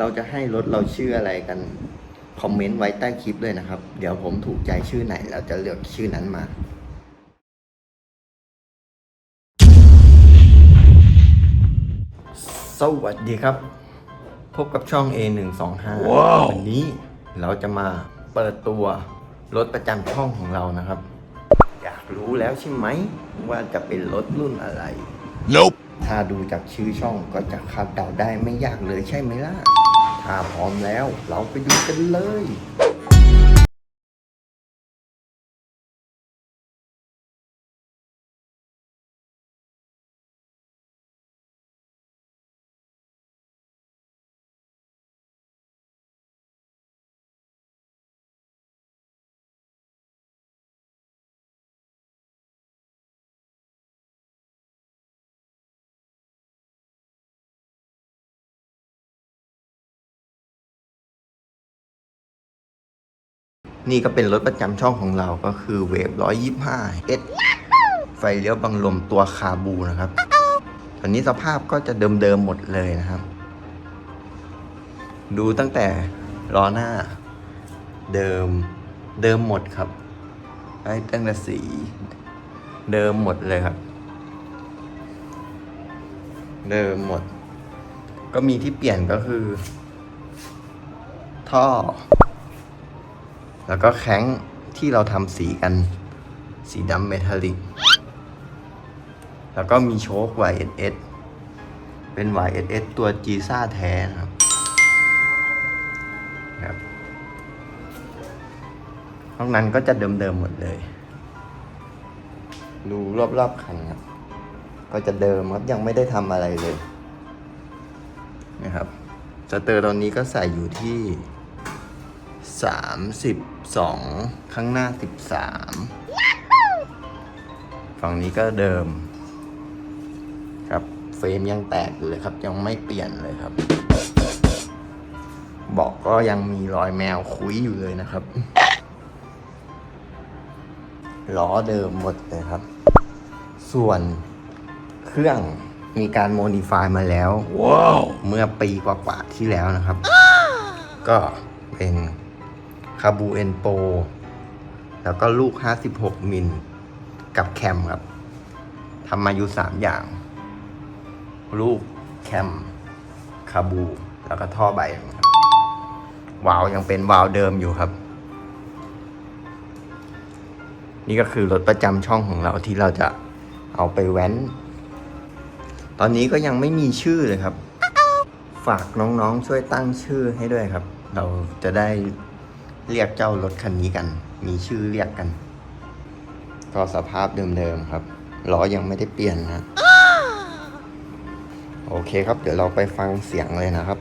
เราจะให้รถเราชื่ออะไรกันคอมเมนต์ไว้ใต้คลิปเลยนะครับ เดี๋ยวผมถูกใจชื่อไหน เราจะเลือกชื่อนั้นมาสวัสดีครับ พบกับช่อง A125 วันนี้เราจะมาเปิดตัวรถประจำช่องของเรานะครับ อยากรู้แล้วใช่ไหมว่าจะเป็นรถรุ่นอะไร Nope. ถ้าดูจากชื่อช่องก็จะคาดเดาได้ไม่ยากเลยใช่ไหมล่ะ ถ้าพร้อมแล้วเราไปดูกันเลย นี่ก็เป็นรถประจำช่องของเราก็คือเวฟ125 S ไฟเลี้ยวบังลมตัวคาบูนะครับตอนนี้สภาพก็จะเดิมๆหมดเลยนะครับ ดูตั้งแต่ล้อหน้า เดิมเดิมหมดครับไอ้ตั้งแต่สี เดิมหมดเลยครับ เดิมหมด ก็มีที่เปลี่ยนก็คือ ท่อ แล้วก็แข้งที่เราทำสีกัน สีดำเมทัลลิก แล้วก็มีโชค YSS เป็น YSS ตัวจีซ่าแท้นะครับครับนอกนั้นก็จะเดิมๆหมดเลย ดูรอบๆคันครับ ก็จะเดิมครับยังไม่ได้ทำอะไรเลย นะครับสเตอร์ตอนนี้ก็ใส่อยู่ที่ สามสิบสองข้างหน้าสิบสามฝั่งนี้ก็เดิม ครับเฟรมยังแตกอยู่เลยครับ ยังไม่เปลี่ยนเลยครับเบอกก็ยังมีรอยแมวคุยอยู่เลยนะครับล้อเดิมหมดเลยครับ ส่วนเครื่องมีการโมดิฟายมาแล้ว Wow. เมื่อปีกว่าๆที่แล้วนะครับ ก็เป็น คาบูเอนโป แล้วก็ลูก 56 มิล กับแคมครับทำมาอยู่ 3 อย่าง ลูกแคมคาบู แล้วก็ท่อใบวาล์วยังเป็นวาล์วเดิมอยู่ครับ นี่ก็คือรถประจำช่องของเราที่เราจะเอาไปแว้น ตอนนี้ก็ยังไม่มีชื่อเลยครับ ฝากน้องๆช่วยตั้งชื่อให้ด้วยครับ เราจะได้ เรียกเจ้ารถคันนี้กัน มีชื่อเรียกกัน ก็สภาพเดิมๆครับล้อยังไม่ได้เปลี่ยนนะ โอเคครับ เดี๋ยวเราไปฟังเสียงเลยนะครับ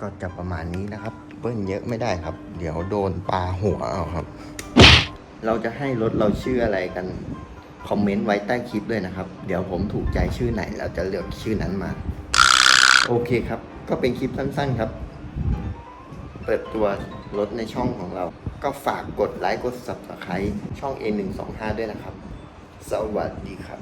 ก็จะประมาณนี้นะครับ เบิ้ลเยอะไม่ได้ครับ เดี๋ยวโดนปลาหัวเอาครับ เราจะให้รถเราชื่ออะไรกัน คอมเมนต์ไว้ใต้คลิปเลยนะครับ เดี๋ยวผมถูกใจชื่อไหนเราจะเลือกชื่อนั้นมา โอเคครับ ก็เป็นคลิปสั้นๆครับ เปิดตัวรถในช่องของเรา ก็ฝากกดไลค์กด subscribe ช่อง A125 ด้วยนะครับ สวัสดีครับ